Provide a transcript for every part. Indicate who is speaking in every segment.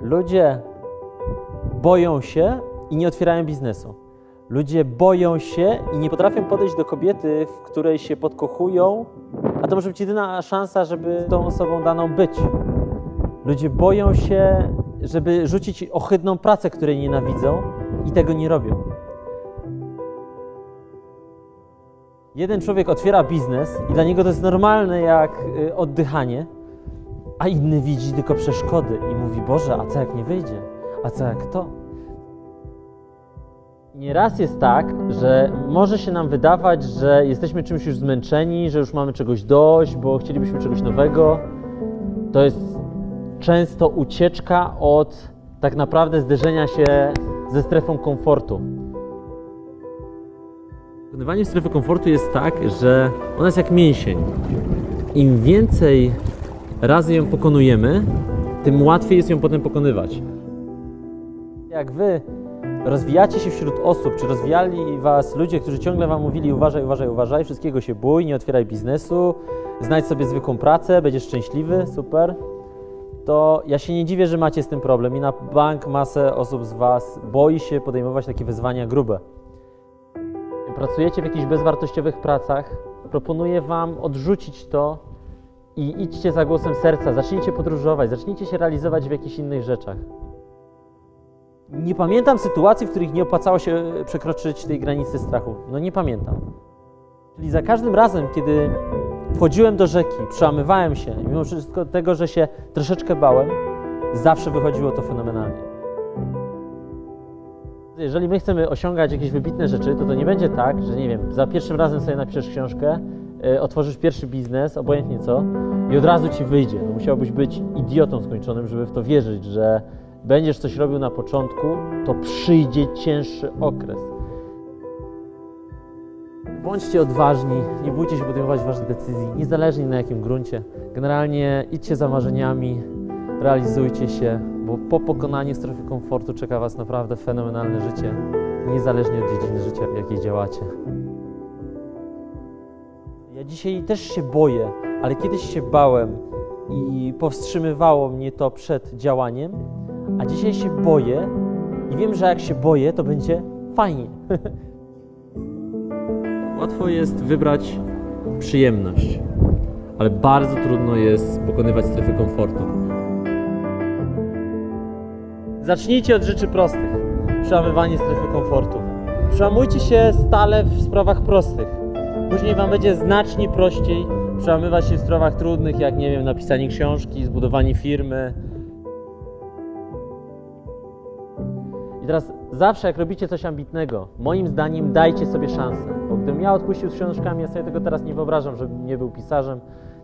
Speaker 1: Ludzie boją się i nie otwierają biznesu. Ludzie boją się i nie potrafią podejść do kobiety, w której się podkochują, a to może być jedyna szansa, żeby z tą osobą daną być. Ludzie boją się, żeby rzucić ohydną pracę, której nienawidzą i tego nie robią. Jeden człowiek otwiera biznes i dla niego to jest normalne jak y, oddychanie, a inny widzi tylko przeszkody i mówi: Boże, a co jak nie wyjdzie? A co jak to? Nieraz jest tak, że może się nam wydawać, że jesteśmy czymś już zmęczeni, że już mamy czegoś dość, bo chcielibyśmy czegoś nowego. To jest często ucieczka od tak naprawdę zderzenia się ze strefą komfortu. Wykonywanie strefy komfortu jest tak, że ona jest jak mięsień. Im więcej razy ją pokonujemy, tym łatwiej jest ją potem pokonywać. Jak wy rozwijacie się wśród osób, czy rozwijali was ludzie, którzy ciągle wam mówili uważaj, uważaj, uważaj, wszystkiego się bój, nie otwieraj biznesu, znajdź sobie zwykłą pracę, będziesz szczęśliwy, super, to ja się nie dziwię, że macie z tym problem i na bank masę osób z was boi się podejmować takie wyzwania grube. Pracujecie w jakichś bezwartościowych pracach, proponuję wam odrzucić to i idźcie za głosem serca, zacznijcie podróżować, zacznijcie się realizować w jakichś innych rzeczach. Nie pamiętam sytuacji, w których nie opłacało się przekroczyć tej granicy strachu. No nie pamiętam. Czyli za każdym razem, kiedy wchodziłem do rzeki, przełamywałem się, mimo wszystko tego, że się troszeczkę bałem, zawsze wychodziło to fenomenalnie. Jeżeli my chcemy osiągać jakieś wybitne rzeczy, to to nie będzie tak, że nie wiem, za pierwszym razem sobie napiszesz książkę, otworzysz pierwszy biznes, obojętnie co, i od razu ci wyjdzie. No, musiałbyś być idiotą skończonym, żeby w to wierzyć, że będziesz coś robił na początku, to przyjdzie cięższy okres. Bądźcie odważni, nie bójcie się podejmować ważnych decyzji, niezależnie na jakim gruncie. Generalnie idźcie za marzeniami, realizujcie się, bo po pokonaniu strefy komfortu czeka Was naprawdę fenomenalne życie, niezależnie od dziedziny życia, w jakiej działacie. Dzisiaj też się boję, ale kiedyś się bałem i powstrzymywało mnie to przed działaniem, a dzisiaj się boję i wiem, że jak się boję, to będzie fajnie. Łatwo jest wybrać przyjemność, ale bardzo trudno jest pokonywać strefy komfortu. Zacznijcie od rzeczy prostych. Przełamywanie strefy komfortu. Przełamujcie się stale w sprawach prostych. Później Wam będzie znacznie prościej przełamywać się w sprawach trudnych, jak nie wiem, napisanie książki, zbudowanie firmy. I teraz zawsze jak robicie coś ambitnego, moim zdaniem dajcie sobie szansę. Bo gdybym ja odpuścił z książkami, ja sobie tego teraz nie wyobrażam, żebym nie był pisarzem,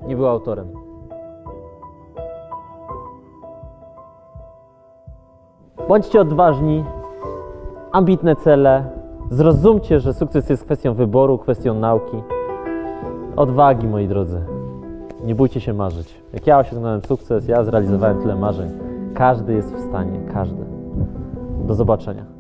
Speaker 1: nie był autorem. Bądźcie odważni, ambitne cele. Zrozumcie, że sukces jest kwestią wyboru, kwestią nauki. Odwagi, moi drodzy. Nie bójcie się marzyć. Jak ja osiągnąłem sukces, ja zrealizowałem tyle marzeń. Każdy jest w stanie, każdy. Do zobaczenia.